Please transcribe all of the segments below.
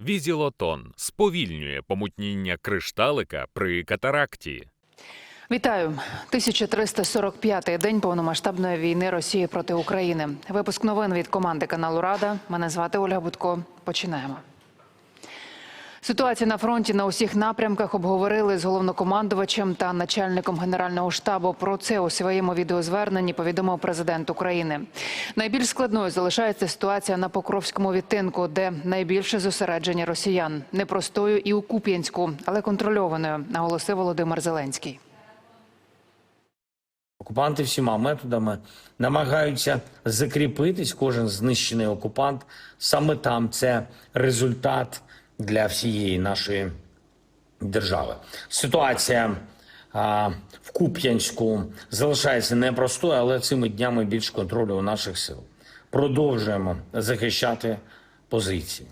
Візілотон сповільнює помутніння кришталика при катаракті. Вітаю 1345-й день повномасштабної війни Росії проти України. Випуск новин від команди каналу Рада. Мене звати Ольга Будко. Починаємо. Ситуацію на фронті на усіх напрямках обговорили з головнокомандувачем та начальником генерального штабу. Про це у своєму відеозверненні повідомив президент України. Найбільш складною залишається ситуація на Покровському відтинку, де найбільше зосередження росіян непростою і у Куп'янську, але контрольованою, наголосив Володимир Зеленський. Окупанти всіма методами намагаються закріпитись. Кожен знищений окупант саме там це результат для всієї нашої держави. Ситуація а, в Куп'янську залишається непростою, але цими днями більш контролю у наших сил. Продовжуємо захищати позиції.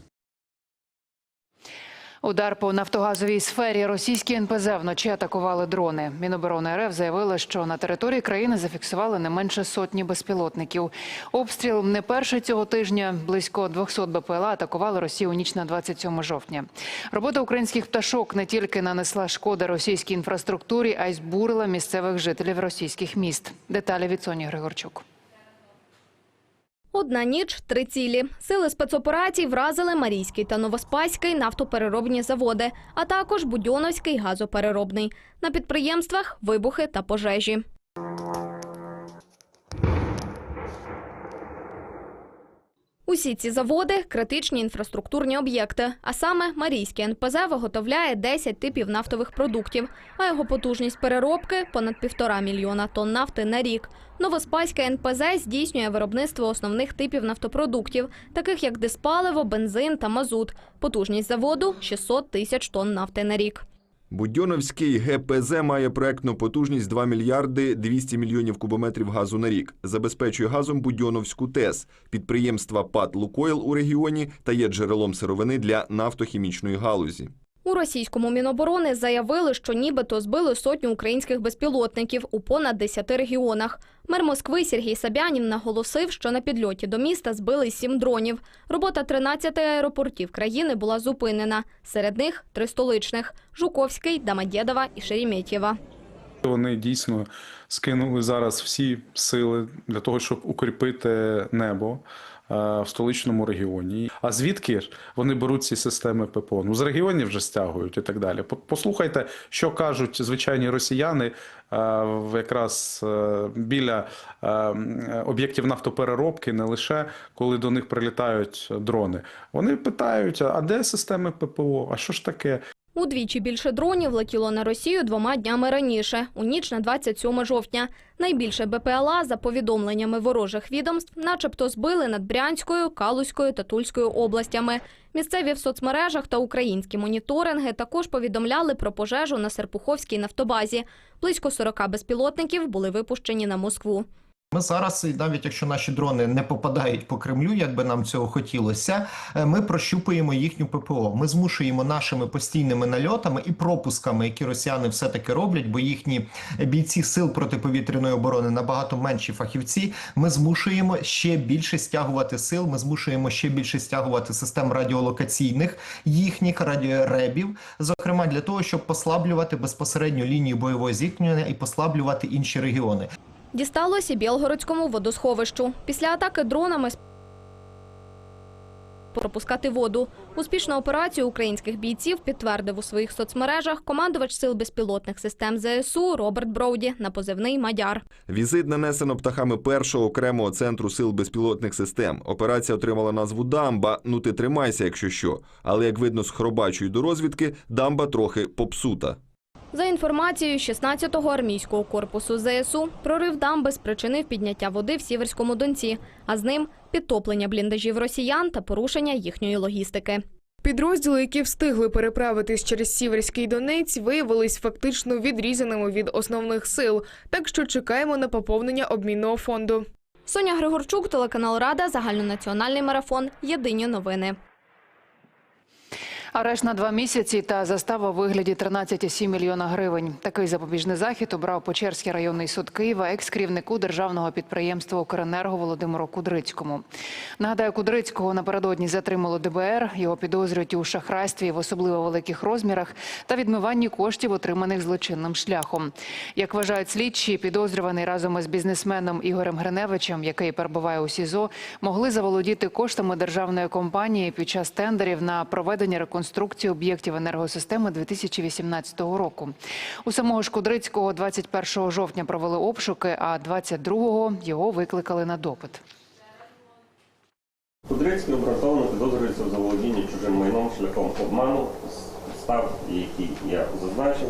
Удар по нафтогазовій сфері російські НПЗ вночі атакували дрони. Міноборони РФ заявили, що на території країни зафіксували не менше сотні безпілотників. Обстріл не перший цього тижня. Близько 200 БПЛА атакували Росію ніч на 27 жовтня. Робота українських пташок не тільки нанесла шкоди російській інфраструктурі, а й збурила місцевих жителів російських міст. Деталі від Соні Григорчук. Одна ніч, три цілі. Сили спецоперацій вразили Марійський та Новоспаський нафтопереробні заводи, а також Будьоновський газопереробний. На підприємствах вибухи та пожежі. Усі ці заводи критичні інфраструктурні об'єкти. А саме Марійський НПЗ виготовляє 10 типів нафтових продуктів, а його потужність переробки понад півтора мільйона тонн нафти на рік. Новоспаське НПЗ здійснює виробництво основних типів нафтопродуктів, таких як диспаливо, бензин та мазут. Потужність заводу 600 тисяч тонн нафти на рік. Будьоновський ГПЗ має проектну потужність 2 мільярди 200 мільйонів кубометрів газу на рік. Забезпечує газом Будьоновську ТЕС, підприємства ПАТ «Лукойл» у регіоні та є джерелом сировини для нафтохімічної галузі. У російському міноборони заявили, що нібито збили сотню українських безпілотників у понад 10 регіонах. Мер Москви Сергій Сабянін наголосив, що на підльоті до міста збили сім дронів. Робота 13 аеропортів країни була зупинена. Серед них три столичних – Жуковський, Домодєдова і Шереметьєва. Вони дійсно скинули зараз всі сили для того, щоб укріпити небо в столичному регіоні. А звідки ж вони беруть ці системи ППО? Ну з регіонів вже стягують і так далі. Послухайте, що кажуть звичайні росіяни е, якраз е, біля е, об'єктів нафтопереробки, не лише коли до них прилітають дрони. Вони питають: а де системи ППО? А що ж таке? Удвічі більше дронів летіло на Росію двома днями раніше, у ніч на 27 жовтня. Найбільше БПЛА, за повідомленнями ворожих відомств, начебто збили над Брянською, Калузькою та Тульською областями. Місцеві в соцмережах та українські моніторинги також повідомляли про пожежу на Серпуховській нафтобазі. Близько 40 безпілотників були випущені на Москву. Ми зараз, навіть якщо наші дрони не попадають по Кремлю, як би нам цього хотілося, е, ми прощупуємо їхню ППО. Ми змушуємо нашими постійними нальотами і пропусками, які росіяни все таки роблять, бо їхні бійці сил протиповітряної оборони набагато менші фахівці. Ми змушуємо ще більше стягувати сил. Ми змушуємо ще більше стягувати систем радіолокаційних їхніх радіоребів, зокрема для того, щоб послаблювати безпосередньо лінію бойового зіткнення і послаблювати інші регіони. Дісталося Білгородському водосховищу. Після атаки дронами пропускати воду. Успішну операцію українських бійців підтвердив у своїх соцмережах командувач сил безпілотних систем ЗСУ Роберт Броуді на позивний Мадяр. Візит нанесено птахами першого окремого центру сил безпілотних систем. Операція отримала назву Дамба. Ну ти тримайся, якщо що. Але як видно з хробачої до розвідки, дамба трохи попсута. За інформацією 16-го армійського корпусу ЗСУ, прорив дамби спричинив підняття води в Сіверському Донці, а з ним підтоплення бліндажів росіян та порушення їхньої логістики. Підрозділи, які встигли переправитись через Сіверський Донець, виявились фактично відрізаними від основних сил, так що чекаємо на поповнення обмінного фонду. Соня Григорчук, телеканал Рада, загальнонаціональний марафон. Єдині новини. Арешт на два місяці та застава у вигляді 13,7 мільйона гривень. Такий запобіжний захід обрав Печерський районний суд Києва екс-керівнику державного підприємства «Укренерго» Володимиру Кудрицькому. Нагадаю, Кудрицького напередодні затримало ДБР. Його підозрюють у шахрайстві в особливо великих розмірах та відмиванні коштів, отриманих злочинним шляхом. Як вважають слідчі, підозрюваний разом із бізнесменом Ігорем Гриневичем, який перебуває у СІЗО, могли заволодіти коштами державної компанії під час тендерів на проведення реконструкції об'єктів енергосистеми 2018 року. У самого ж Кудрицького 21 жовтня провели обшуки, а 22-го його викликали на допит. Кудрицький обґрунтовано підозрюється в заволодінні чужим майном шляхом обману, став, які я зазначив,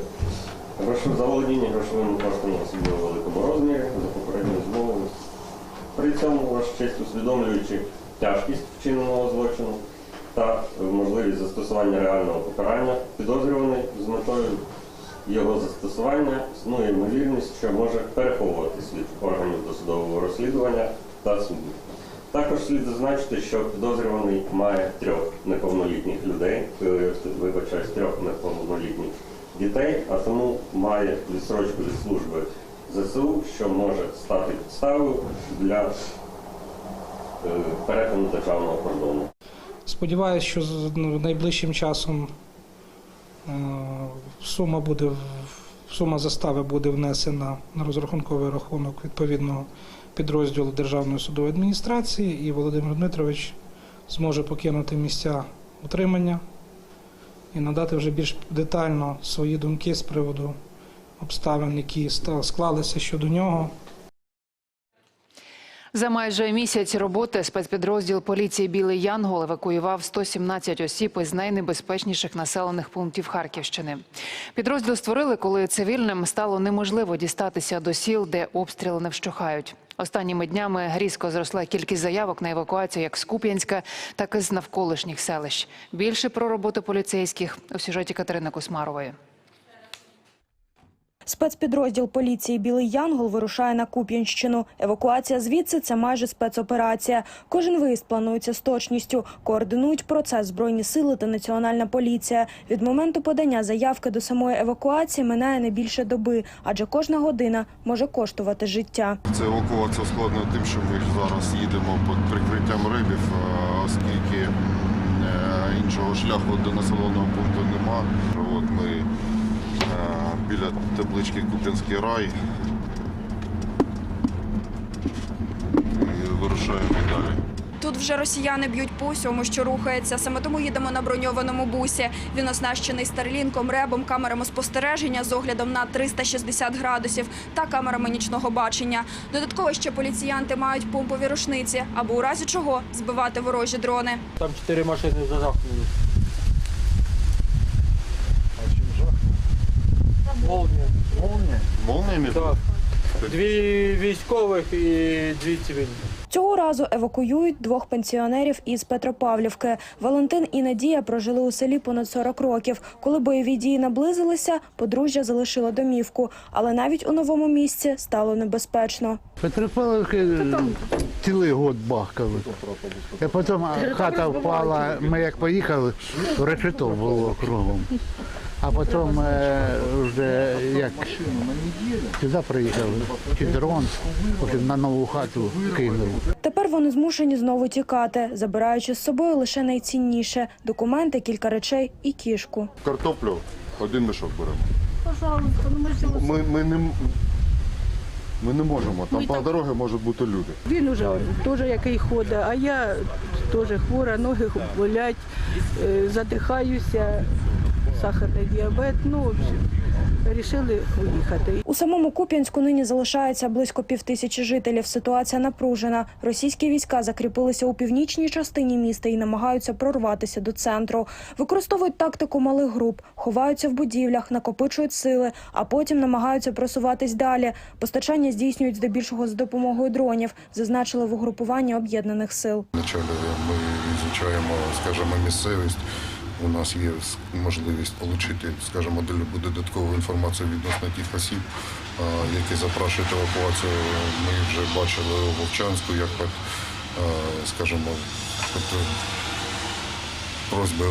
заволодіння грошовими коштами особливо великому розмірі за попередньою змовою. При цьому, ваша честь, усвідомлюючи тяжкість вчиненого злочину та можливість застосування реального покарання, підозрюваний з метою його застосування існує ймовірність, що може переховуватись від органів досудового розслідування та суду. Також слід зазначити, що підозрюваний має трьох неповнолітніх людей, е, вибачаюсь, трьох неповнолітніх дітей, а тому має відсрочку від служби ЗСУ, що може стати підставою для е, перетину державного кордону. Сподіваюсь, що ну, найближчим часом е, сума буде сума застави буде внесена на розрахунковий рахунок відповідного підрозділу Державної судової адміністрації, і Володимир Дмитрович зможе покинути місця утримання і надати вже більш детально свої думки з приводу обставин, які склалися щодо нього. За майже місяць роботи спецпідрозділ поліції Білий Янгол евакуював 117 осіб із найнебезпечніших населених пунктів Харківщини. Підрозділ створили, коли цивільним стало неможливо дістатися до сіл, де обстріли не вщухають. Останніми днями різко зросла кількість заявок на евакуацію як з Куп'янська, так і з навколишніх селищ. Більше про роботу поліцейських у сюжеті Катерини Космарової. Спецпідрозділ поліції Білий Янгол вирушає на Куп'янщину. Евакуація звідси це майже спецоперація. Кожен виїзд планується з точністю. Координують процес збройні сили та національна поліція. Від моменту подання заявки до самої евакуації минає не більше доби, адже кожна година може коштувати життя. Це евакуація складно тим, що ми зараз їдемо під прикриттям рибів, оскільки е, іншого шляху до населеного пункту нема. От ми е, біля таблички Куп'янський рай і вирушаємо далі. Тут вже росіяни б'ють по усьому, що рухається. Саме тому їдемо на броньованому бусі. Він оснащений старлінком, ребом, камерами спостереження з оглядом на 360 градусів та камерами нічного бачення. Додатково ще поліціянти мають помпові рушниці, аби у разі чого збивати ворожі дрони. Там чотири машини зажахнули. Молния. Молния? Молниями? Так. Дві військових і дві цивільні. Цього разу евакуюють двох пенсіонерів із Петропавлівки. Валентин і Надія прожили у селі понад 40 років. Коли бойові дії наблизилися, подружжя залишило домівку, але навіть у новому місці стало небезпечно. Петропавловки цілий год бахкали. А потім хата впала, ми як поїхали, решето було кругом. А потім е, вже як сюди приїхали, чи дрон, потім на нову хату кинув. Тепер вони змушені знову тікати, забираючи з собою лише найцінніше документи, кілька речей і кішку. Картоплю один мішок беремо. Пожалуйста, ну ми ж Ми, ми, не, ми не можемо, там Ми по так- дорозі можуть бути люди. Він уже теж який ходить, а я теж хвора, ноги болять, е, задихаюся, сахарний діабет. Ну, в общем, вирішили уїхати. У самому Куп'янську нині залишається близько півтисячі жителів. Ситуація напружена. Російські війська закріпилися у північній частині міста і намагаються прорватися до центру. Використовують тактику малих груп, ховаються в будівлях, накопичують сили, а потім намагаються просуватись далі. Постачання здійснюють здебільшого за допомогою дронів, зазначили в угрупуванні об'єднаних сил. Ми вивчаємо, скажімо, місцевість. У нас є можливість отримати, скажімо, додаткову- інформацію відносно тих осіб, які запрошують евакуацію. Ми вже бачили Вовчанську, як, скажімо, тобто просьби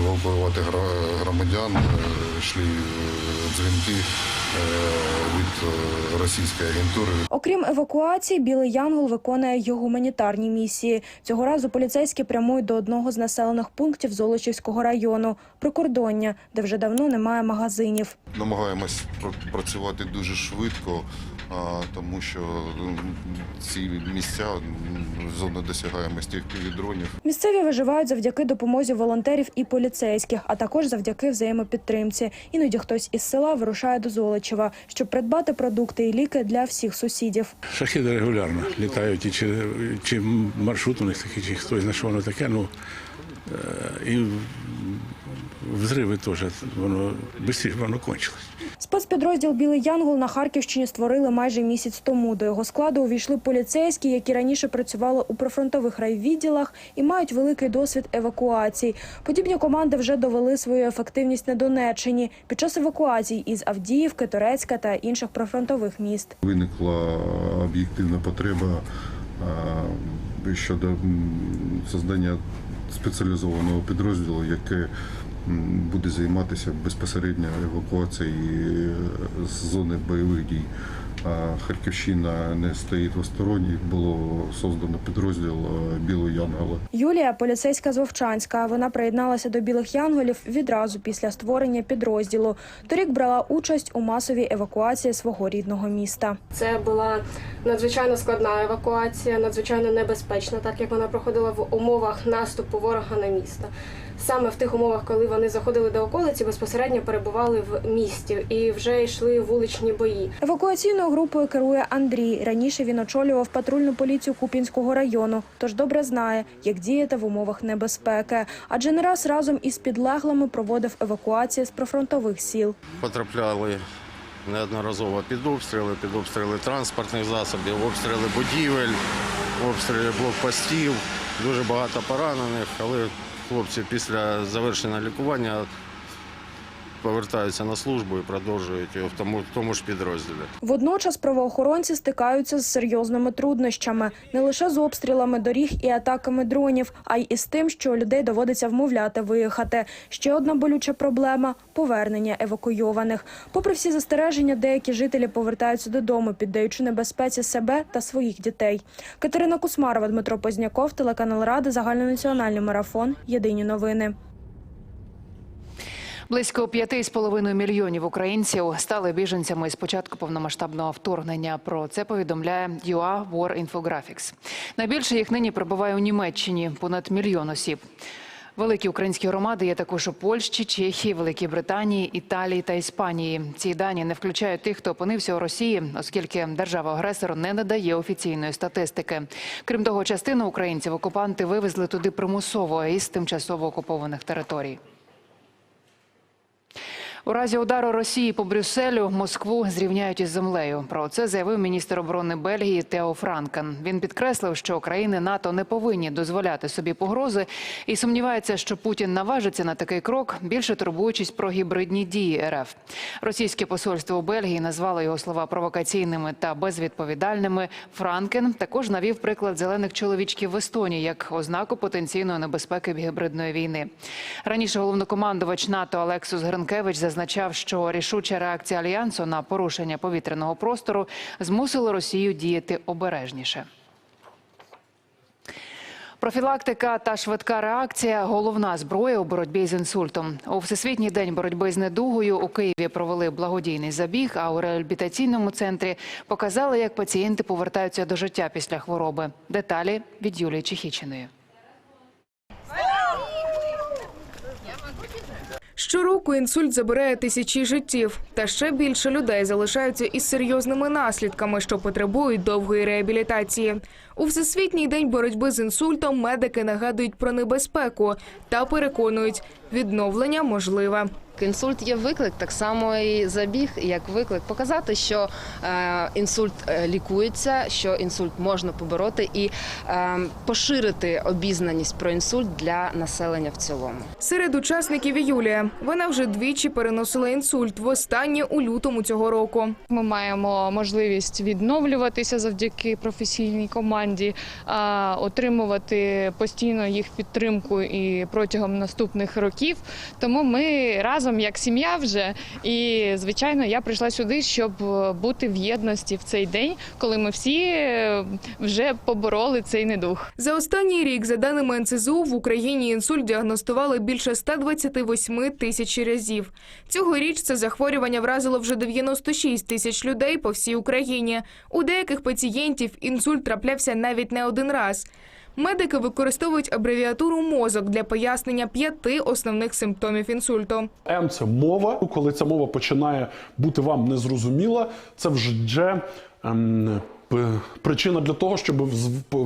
гра- громадян, е, йшли е, дзвінки е, від російської агентури. Окрім евакуації, Білий Янгол виконує й гуманітарні місії. Цього разу поліцейські прямують до одного з населених пунктів Золочівського району прикордоння, де вже давно немає магазинів. Намагаємось пр- працювати дуже швидко, тому що ці місця м, зона досягаємості дронів. Місцеві виживають завдяки допомозі волонтерів і поліцейських, а також завдяки взаємопідтримці. Іноді хтось із села вирушає до Золочева, щоб придбати продукти і ліки для всіх сусідів. Шахіди регулярно літають, і чи, чи маршрут у них такий, чи хтось знає, що воно таке. Ну, е, і взриви теж, воно швидше воно кончилось. Спецпідрозділ Білий Янгол на Харківщині створили майже місяць тому. До його складу увійшли поліцейські, які раніше працювали у прифронтових райвідділах і мають великий досвід евакуацій. Подібні команди вже довели свою ефективність на Донеччині під час евакуацій із Авдіївки, Торецька та інших прифронтових міст. Виникла об'єктивна потреба щодо створення спеціалізованого підрозділу, яке буде займатися безпосередньо евакуацією е, з зони бойових дій. Харківщина не стоїть осторонь, було создано підрозділ е, Білого Янгола. Юлія поліцейська з Вовчанська. Вона приєдналася до білих янголів відразу після створення підрозділу. Торік брала участь у масовій евакуації свого рідного міста. Це була надзвичайно складна евакуація, надзвичайно небезпечна, так як вона проходила в умовах наступу ворога на місто. Саме в тих умовах, коли вони заходили до околиці, безпосередньо перебували в місті і вже йшли вуличні бої. Евакуаційною групою керує Андрій. Раніше він очолював патрульну поліцію Купінського району, тож добре знає, як діяти в умовах небезпеки. Адже не раз разом із підлеглими проводив евакуації з прифронтових сіл. Потрапляли неодноразово під обстріли, під обстріли транспортних засобів, обстріли будівель, обстріли блокпостів, дуже багато поранених, але хлопці після завершення лікування повертаються на службу і продовжують в тому, в тому ж підрозділі. Водночас правоохоронці стикаються з серйозними труднощами не лише з обстрілами доріг і атаками дронів, а й із тим, що людей доводиться вмовляти виїхати. Ще одна болюча проблема повернення евакуйованих. Попри всі застереження, деякі жителі повертаються додому, піддаючи небезпеці себе та своїх дітей. Катерина Кусмарова, Дмитро Позняков, телеканал Ради, загальнонаціональний марафон. Єдині новини. Близько 5,5 мільйонів українців стали біженцями з початку повномасштабного вторгнення. Про це повідомляє UA War Infographics. Найбільше їх нині перебуває у Німеччині понад мільйон осіб. Великі українські громади є також у Польщі, Чехії, Великій Британії, Італії та Іспанії. Ці дані не включають тих, хто опинився у Росії, оскільки держава-агресор не надає офіційної статистики. Крім того, частину українців окупанти вивезли туди примусово із тимчасово окупованих територій. У разі удару Росії по Брюсселю Москву зрівняють із землею. Про це заявив міністр оборони Бельгії Тео Франкен. Він підкреслив, що країни НАТО не повинні дозволяти собі погрози і сумнівається, що Путін наважиться на такий крок, більше турбуючись про гібридні дії РФ. Російське посольство у Бельгії назвало його слова провокаційними та безвідповідальними. Франкен також навів приклад зелених чоловічків в Естонії як ознаку потенційної небезпеки гібридної війни. Раніше головнокомандувач НАТО Алексус Гринкевич зазначав, що рішуча реакція альянсу на порушення повітряного простору змусила Росію діяти обережніше. Профілактика та швидка реакція головна зброя у боротьбі з інсультом. У всесвітній день боротьби з недугою у Києві провели благодійний забіг. А у реабілітаційному центрі показали, як пацієнти повертаються до життя після хвороби. Деталі від Юлії Чехічиної. Щороку інсульт забирає тисячі життів, та ще більше людей залишаються із серйозними наслідками, що потребують довгої реабілітації. У всесвітній день боротьби з інсультом медики нагадують про небезпеку та переконують, відновлення можливе. Інсульт є виклик, так само і забіг, як виклик. Показати, що е, інсульт е, лікується, що інсульт можна побороти і е, поширити обізнаність про інсульт для населення в цілому. Серед учасників і Юлія. Вона вже двічі переносила інсульт, востаннє у лютому цього року. Ми маємо можливість відновлюватися завдяки професійній команді, а, отримувати постійно їх підтримку і протягом наступних років. Тому ми разом як сім'я вже. І звичайно, я прийшла сюди, щоб бути в єдності в цей день, коли ми всі е, вже побороли цей недух. За останній рік, за даними НСЗУ, в Україні інсульт діагностували більше 128 тисяч разів. Цьогоріч це захворювання вразило вже 96 тисяч людей по всій Україні. У деяких пацієнтів інсульт траплявся навіть не один раз. Медики використовують абревіатуру мозок для пояснення п'яти основних симптомів інсульту. М це мова. Коли ця мова починає бути вам незрозуміла, це вже ем, причина для того, щоб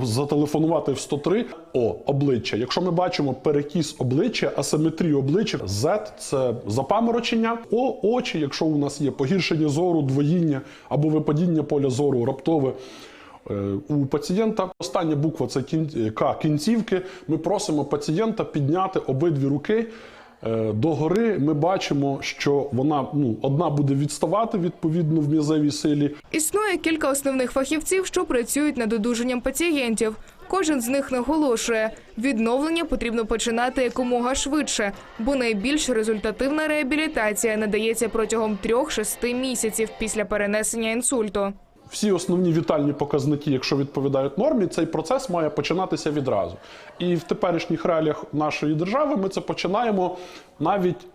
зателефонувати в 103. О, обличчя. Якщо ми бачимо перекіс обличчя, асиметрію обличчя, Z – це запаморочення. О, очі, якщо у нас є погіршення зору, двоїння або випадіння поля зору раптове. Е, У пацієнта остання буква це кін- К кінцівки. Ми просимо пацієнта підняти обидві руки е, догори. Ми бачимо, що вона ну, одна буде відставати відповідно в м'язевій силі. Існує кілька основних фахівців, що працюють над одужанням пацієнтів. Кожен з них наголошує, відновлення потрібно починати якомога швидше, бо найбільш результативна реабілітація надається протягом 3-6 місяців після перенесення інсульту. Всі основні вітальні показники, якщо відповідають нормі, цей процес має починатися відразу. І в теперішніх реаліях нашої держави ми це починаємо навіть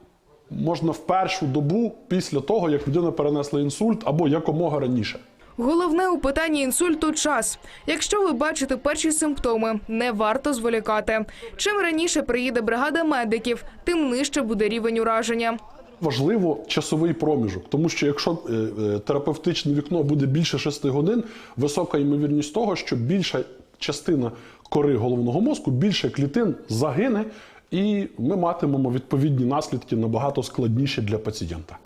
можна в першу добу після того, як людина перенесла інсульт або якомога раніше. Головне у питанні інсульту час. Якщо ви бачите перші симптоми, не варто зволікати. Чим раніше приїде бригада медиків, тим нижче буде рівень ураження. Важливо часовий проміжок, тому що якщо е, е, терапевтичне вікно буде більше 6 годин, висока ймовірність того, що більша частина кори головного мозку, більше клітин загине, і ми матимемо відповідні наслідки набагато складніші для пацієнта.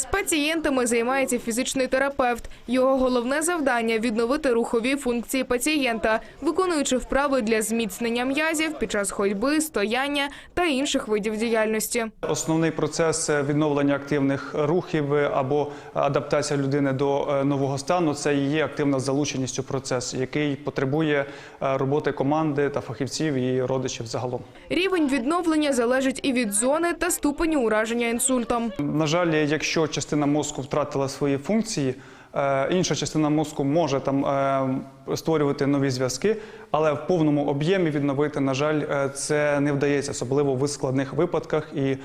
З пацієнтами займається фізичний терапевт. Його головне завдання відновити рухові функції пацієнта, виконуючи вправи для зміцнення м'язів під час ходьби, стояння та інших видів діяльності. Основний процес відновлення активних рухів або адаптація людини до е, нового стану це і є активна залученість у процес, який потребує е, роботи команди та фахівців і родичів загалом. Рівень відновлення залежить і від зони та ступеню ураження інсультом. На жаль, якщо частина мозку втратила свої функції, е, інша частина мозку може там е, створювати нові зв'язки, але в повному об'ємі відновити, на жаль, е, це не вдається, особливо в складних випадках і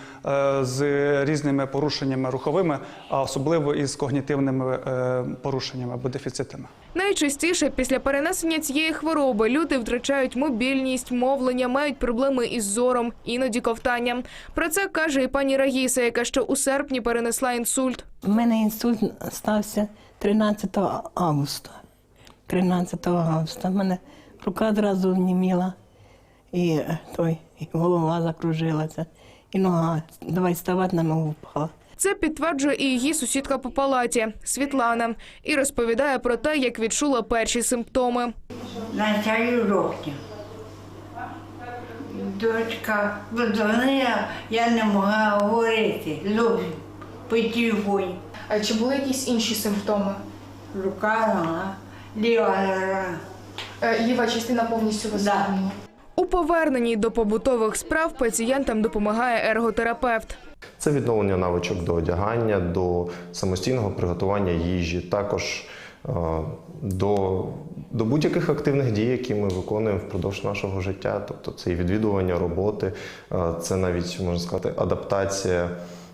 з різними порушеннями руховими, а особливо із когнітивними порушеннями або дефіцитами. Найчастіше після перенесення цієї хвороби люди втрачають мобільність, мовлення, мають проблеми із зором, іноді ковтанням. Про це каже і пані Рагіса, яка ще у серпні перенесла інсульт. У мене інсульт стався 13 августа. 13 августа. У мене рука одразу вніміла, і е, той, і голова закружилася, і нога. Давай вставати на ногу впала. Це підтверджує і її сусідка по палаті Світлана і розповідає про те, як відчула перші симптоми. Начали жовтня. Дочка подзвонила, я не могла говорити зовсім по телефоні. А чи були якісь інші симптоми? Рука, нога, ліва нога. Ліва частина повністю висохнула. У поверненні до побутових справ пацієнтам допомагає ерготерапевт. Це відновлення навичок до одягання, до самостійного приготування їжі, також е, до, до будь-яких активних дій, які ми виконуємо впродовж нашого життя. Тобто це і відвідування роботи, е, це навіть можна сказати адаптація е,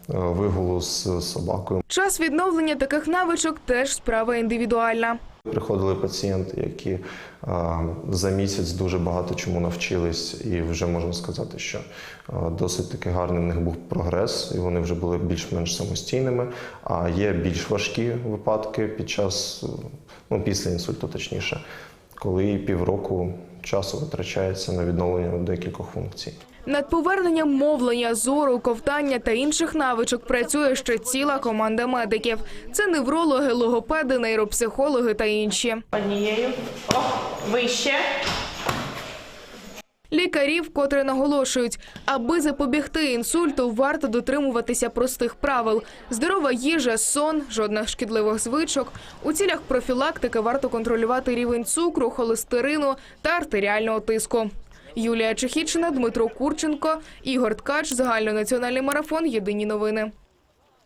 вигулу з собакою. Час відновлення таких навичок теж справа індивідуальна. Приходили пацієнти, які а, за місяць дуже багато чому навчились, і вже можна сказати, що а, досить таки гарний в них був прогрес, і вони вже були більш-менш самостійними. А є більш важкі випадки під час, ну після інсульту, точніше, коли півроку часу витрачається на відновлення декількох функцій. Над поверненням мовлення, зору, ковтання та інших навичок працює ще ціла команда медиків. Це неврологи, логопеди, нейропсихологи та інші. Однією. О, вище. Лікарі вкотре наголошують, аби запобігти інсульту, варто дотримуватися простих правил: здорова їжа, сон, жодних шкідливих звичок. У цілях профілактики варто контролювати рівень цукру, холестерину та артеріального тиску. Юлія Чехічина, Дмитро Курченко, Ігор Ткач, загальнонаціональний марафон. Єдині новини.